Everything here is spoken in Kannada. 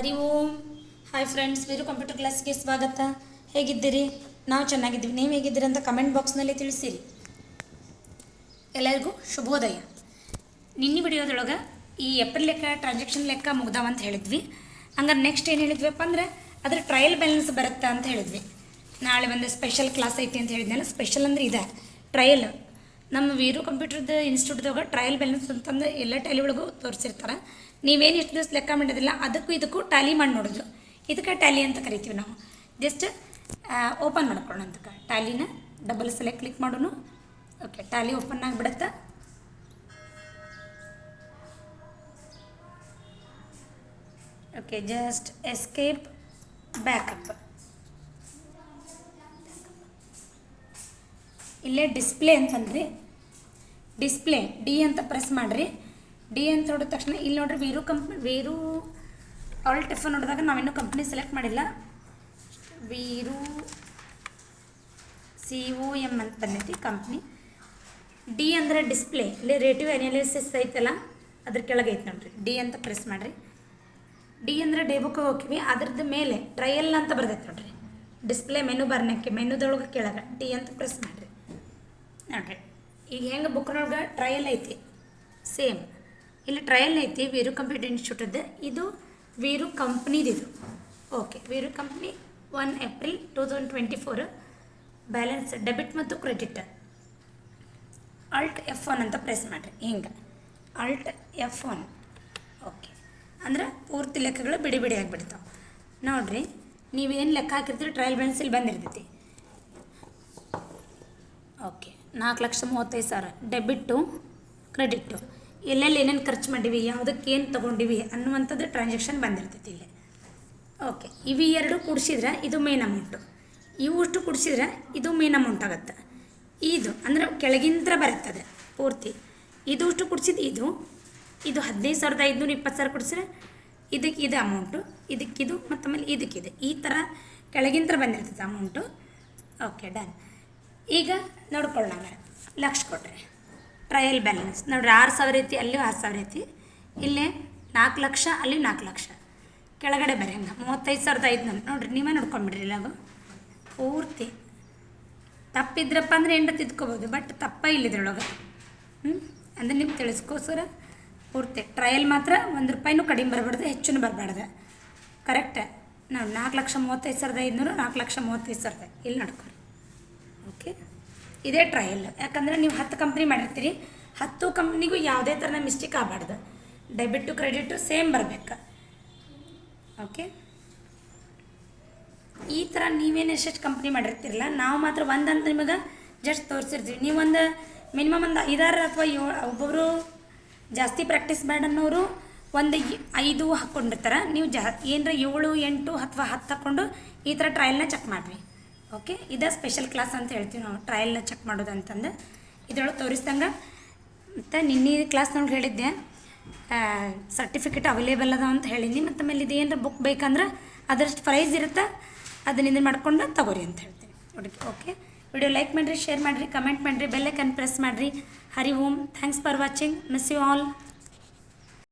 Hari Om. Hi friends Veeru computer ಕ್ಲಾಸ್ಗೆ ಸ್ವಾಗತ. ಹೇಗಿದ್ದೀರಿ? ನಾವು ಚೆನ್ನಾಗಿದ್ದೀವಿ. ನೀವು ಹೇಗಿದ್ದೀರಿ ಅಂತ ಕಮೆಂಟ್ ಬಾಕ್ಸ್ನಲ್ಲಿ ತಿಳಿಸಿರಿ. ಎಲ್ಲರಿಗೂ ಶುಭೋದಯ. ನಿನ್ನೆ ವಿಡಿಯೋದೊಳಗೆ ಈ ಏಪ್ರಿಲ್ ಲೆಕ್ಕ ಟ್ರಾನ್ಸಾಕ್ಷನ್ ಲೆಕ್ಕ ಮುಗ್ದಾವ ಅಂತ ಹೇಳಿದ್ವಿ. ಹಂಗಾರೆ ನೆಕ್ಸ್ಟ್ ಏನು ಹೇಳಿದ್ವಿಪ್ಪ ಅಂದರೆ, ಅದ್ರ ಟ್ರಯಲ್ ಬ್ಯಾಲೆನ್ಸ್ ಬರುತ್ತೆ ಅಂತ ಹೇಳಿದ್ವಿ. ನಾಳೆ ಒಂದು ಸ್ಪೆಷಲ್ ಕ್ಲಾಸ್ ಐತಿ ಅಂತ ಹೇಳಿದ್ನಲ್ಲ ಸ್ಪೆಷಲ್ ಅಂದ್ರೆ ಇದೆ. ಟ್ರಯಲ್ ನಮ್ಮ ವೀರು ಕಂಪ್ಯೂಟರ್ದ ಇನ್ಸ್ಟಿಟ್ಯೂಟ್ದಾಗ ಟ್ರಯಲ್ ಬ್ಯಾಲೆನ್ಸ್ ಅಂತಂದು ಎಲ್ಲ ಟ್ಯಾಲಿ ಒಳಗೂ ತೋರಿಸಿರ್ತಾರೆ. ನೀವೇನು ಎಷ್ಟು ದಿವಸ ಲೆಕ್ಕ ಮಾಡಿದಿಲ್ಲ ಅದಕ್ಕೂ ಇದಕ್ಕೂ ಟ್ಯಾಲಿ ಮಾಡಿ ನೋಡೋದು. ಇದಕ್ಕೆ ಟ್ಯಾಲಿ ಅಂತ ಕರಿತೀವಿ ನಾವು. ಜಸ್ಟ್ ಓಪನ್ ಮಾಡ್ಕೊಳ್ಳೋಣ ಅಂತಕ್ಕೆ ಟ್ಯಾಲಿನ ಡಬಲ್ ಸೆಲೆಕ್ಟ್ ಕ್ಲಿಕ್ ಮಾಡೋನು. ಓಕೆ ಟ್ಯಾಲಿ ಓಪನ್ ಆಗಿಬಿಡುತ್ತೆ. ಓಕೆ ಜಸ್ಟ್ ಎಸ್ಕೇಪ್ ಬ್ಯಾಕಪ್ ಇಲ್ಲೇ ಡಿಸ್ಪ್ಲೇ ಅಂತಂದ್ರಿ. ಡಿಸ್ಪ್ಲೇ ಡಿ ಅಂತ ಪ್ರೆಸ್ ಮಾಡಿರಿ. ಡಿ ಅಂತ ನೋಡಿದ ತಕ್ಷಣ ಇಲ್ಲಿ ನೋಡ್ರಿ ವೀರು ಕಂಪ್ನಿ ವೀರು ಆಲ್ ಟಿಫನ್ ನೋಡಿದಾಗ ನಾವಿನ್ನೂ ಕಂಪ್ನಿ ಸೆಲೆಕ್ಟ್ ಮಾಡಿಲ್ಲ. ವೀರು ಸಿ ಒ ಎಂ ಅಂತ ಬಂದೈತಿ ಕಂಪ್ನಿ ಡಿ ಅಂದರೆ ಡಿಸ್ಪ್ಲೇ ಇಲ್ಲಿ ರೇಟಿವ್ ಅನಾಲಿಸಿಸ್ ಐತಲ್ಲ, ಅದ್ರ ಕೆಳಗೆ ಐತೆ ನೋಡ್ರಿ. ಡಿ ಅಂತ ಪ್ರೆಸ್ ಮಾಡಿರಿ. ಡಿ ಅಂದರೆ ಡೇ ಬುಕ್ ಹೋಗ್ತೀವಿ, ಅದ್ರದ್ದು ಮೇಲೆ ಟ್ರಯಲ್ ಅಂತ ಬರ್ತೈತೆ ನೋಡ್ರಿ. ಡಿಸ್ಪ್ಲೇ ಮೆನು ಬರ್ನಕ್ಕೆ ಮೆನುದೊಳಗೆ ಕೆಳಗೆ ಡಿ ಅಂತ ಪ್ರೆಸ್ ಮಾಡಿರಿ. ನೋಡ್ರಿ. ಈಗ ಹೆಂಗೆ ಬುಕ್ನೊಳಗೆ ಟ್ರಯಲ್ ಐತಿ? ಸೇಮ್ ಇಲ್ಲಿ ಟ್ರಯಲ್ ಐತಿ ವೀರು ಕಂಪ್ಯೂಟರ್ ಇನ್ಸ್ಟಿಟ್ಯೂಟದ್ದು ಇದು ವೀರು ಇದು. Okay Veeru company one April two thousand twenty four balance debit ಮತ್ತು ಕ್ರೆಡಿಟ್ ಅಲ್ಟ್ ಎಫ್ ಒನ್ ಅಂತ ಪ್ರೆಸ್ ಮಾಡಿರಿ. ಹಿಂಗೆ. ಅಲ್ಟ್ ಎಫ್ ಒನ್ ಓಕೆ ಅಂದ್ರೆ ಪೂರ್ತಿ ಲೆಕ್ಕಗಳು ಬಿಡಿ ಬಿಡಿ ಆಗಿಬಿಡ್ತಾವೆ. ನೋಡಿರಿ, ನೀವೇನು ಲೆಕ್ಕ ಹಾಕಿರ್ತೀರಿ ಟ್ರಯಲ್ ಬ್ಯಾಲೆನ್ಸ್ ಇಲ್ಲಿ ಬಂದಿರ್ತೈತಿ. ಓಕೆ ನಾಲ್ಕು ಲಕ್ಷ ಮೂವತ್ತೈದು ಸಾವಿರ. ಡೆಬಿಟ್ಟು ಕ್ರೆಡಿಟ್ಟು ಎಲ್ಲೆಲ್ಲಿ ಏನೇನು ಖರ್ಚು ಮಾಡೀವಿ ಯಾವುದಕ್ಕೆ ಏನು ತೊಗೊಂಡಿವಿ ಅನ್ನುವಂಥದ್ದು ಟ್ರಾನ್ಸಾಕ್ಷನ್ ಬಂದಿರ್ತೈತಿ ಇಲ್ಲಿ. ಓಕೆ ಇವು ಎರಡು ಕೂಡಿಸಿದ್ರೆ ಇದು ಮೇನ್ ಅಮೌಂಟು ಇವಷ್ಟು ಕೂಡಿಸಿದ್ರೆ ಇದು ಮೇನ್ ಅಮೌಂಟ್ ಆಗುತ್ತೆ. ಇದು ಅಂದರೆ ಕೆಳಗಿಂತ್ರ ಬರುತ್ತದೆ, ಪೂರ್ತಿ. ಇದು ಅಷ್ಟು ಕುಡಿಸಿದ್ದು ಇದು ಇದು ಹದಿನೈದು ಸಾವಿರದ ಐದುನೂರ ಇಪ್ಪತ್ತು ಸಾವಿರ ಕೊಡಿಸಿದ್ರೆ ಇದಕ್ಕೆ ಇದು ಅಮೌಂಟು ಇದಕ್ಕಿದು ಮತ್ತು ಆಮೇಲೆ ಇದಕ್ಕಿದೆ ಈ ಥರ ಕೆಳಗಿಂತ್ರ ಬಂದಿರ್ತದೆ ಅಮೌಂಟು ಓಕೆ ಡನ್ ಈಗ ನೋಡ್ಕೊಳ್ಳೋಣ ಲಕ್ಷ ಕೊಟ್ಟರೆ ಟ್ರಯಲ್ ಬ್ಯಾಲೆನ್ಸ್ ನೋಡ್ರಿ, ಆರು ಸಾವಿರ ಐತಿ ಅಲ್ಲಿ ಆರು ಸಾವಿರ ಐತಿ. ಇಲ್ಲೇ ನಾಲ್ಕು ಲಕ್ಷ ಅಲ್ಲಿ ನಾಲ್ಕು ಲಕ್ಷ. ಕೆಳಗಡೆ ಬರೀ ಹಂಗೆ. ಮೂವತ್ತೈದು ಸಾವಿರದ ಐದುನೂರು ನೋಡಿರಿ, ನೀವೇ ನೋಡ್ಕೊಂಬಿಡ್ರಿ ಇಲ್ಲಾಗು. ಪೂರ್ತಿ. ತಪ್ಪಿದ್ರಪ್ಪ ಅಂದರೆ ಎಂಡ ತಿದ್ಕೋಬೋದು ಬಟ್ ತಪ್ಪ ಇಲ್ಲಿದ್ರೊಳಗೆ. ಹ್ಞೂ ಅಂದರೆ ನಿಮ್ಗೆ ತಿಳಿಸ್ಕೋಸ್ಕರ ಪೂರ್ತಿ. ಟ್ರಯಲ್ ಮಾತ್ರ ಒಂದು ರೂಪಾಯಿನೂ ಕಡಿಮೆ ಬರಬಾರ್ದು ಹೆಚ್ಚು ಬರಬಾರ್ದು. ಕರೆಕ್ಟ್ ನಾವು ನಾಲ್ಕು ಲಕ್ಷ ಮೂವತ್ತೈದು ಸಾವಿರದ ಐದುನೂರು, ನಾಲ್ಕು ಲಕ್ಷ ಮೂವತ್ತೈದು ಸಾವಿರದ. ಇಲ್ಲಿ ನೋಡ್ಕೊರಿ. ಓಕೆ ಇದೇ ಟ್ರಯಲ್ ಯಾಕಂದರೆ ನೀವು ಹತ್ತು ಕಂಪ್ನಿ ಮಾಡಿರ್ತೀರಿ. ಹತ್ತು ಕಂಪ್ನಿಗೂ ಯಾವುದೇ ಥರನ ಮಿಸ್ಟೇಕ್ ಆಗಬಾರ್ದು. ಡೆಬಿಟು ಕ್ರೆಡಿಟು ಸೇಮ್ ಬರಬೇಕು. ಓಕೆ ಈ ಥರ ನೀವೇನು ಎಷ್ಟೆಷ್ಟು ಕಂಪ್ನಿ ಮಾಡಿರ್ತೀರಲ್ಲ, ನಾವು ಮಾತ್ರ ಒಂದಂತ ನಿಮಗೆ ಜಸ್ಟ್ ತೋರಿಸಿರ್ತೀವಿ. ನೀವೊಂದು ಮಿನಿಮಮ್ ಒಂದು ಐದಾರು ಅಥವಾ ಏಳು ಒಬ್ಬೊಬ್ಬರು ಜಾಸ್ತಿ ಪ್ರಾಕ್ಟೀಸ್ ಬೇಡ ಅನ್ನೋರು ಒಂದು ಐದು ಹಾಕ್ಕೊಂಡಿರ್ತಾರೆ ನೀವು ಜಾ, ಏನರ ಏಳು, ಎಂಟು ಅಥವಾ ಹತ್ತು ಹಾಕ್ಕೊಂಡು ಈ ಥರ ಟ್ರಯಲ್ನ ಚೆಕ್ ಮಾಡಿರಿ. ಓಕೆ, ಇದೇ ಸ್ಪೆಷಲ್ ಕ್ಲಾಸ್ ಅಂತ ಹೇಳ್ತೀವಿ ನಾವು. ಟ್ರಯಲ್ನ ಚೆಕ್ ಮಾಡೋದು ಅಂತಂದು ಇದ್ರೊಳಗೆ ತೋರಿಸ್ದಂಗೆ. ಮತ್ತು ನಿನ್ನೆ ಕ್ಲಾಸ್ ನೋಡಿ ಹೇಳಿದ್ದೆ. ಸರ್ಟಿಫಿಕೇಟ್ ಅವೈಲೇಬಲ್ ಅದ ಅಂತ ಹೇಳೀನಿ. ಮತ್ತು ಆಮೇಲೆ ಇದು ಏನಾರ ಬುಕ್ ಬೇಕಂದ್ರೆ ಅದರಷ್ಟು ಪ್ರೈಸ್ ಇರುತ್ತೆ ಅದನ್ನ ಇದನ್ನು ಮಾಡ್ಕೊಂಡು ತಗೋರಿ ಅಂತ ಹೇಳ್ತೀನಿ ನೋಡಿ ಓಕೆ? ವಿಡಿಯೋ ಲೈಕ್ ಮಾಡಿರಿ ಶೇರ್ ಮಾಡಿರಿ ಕಮೆಂಟ್ ಮಾಡಿರಿ ಬೆಲ್ಲೈಕನ್ ಪ್ರೆಸ್ ಮಾಡಿರಿ. Hari Om. Thanks for watching miss you all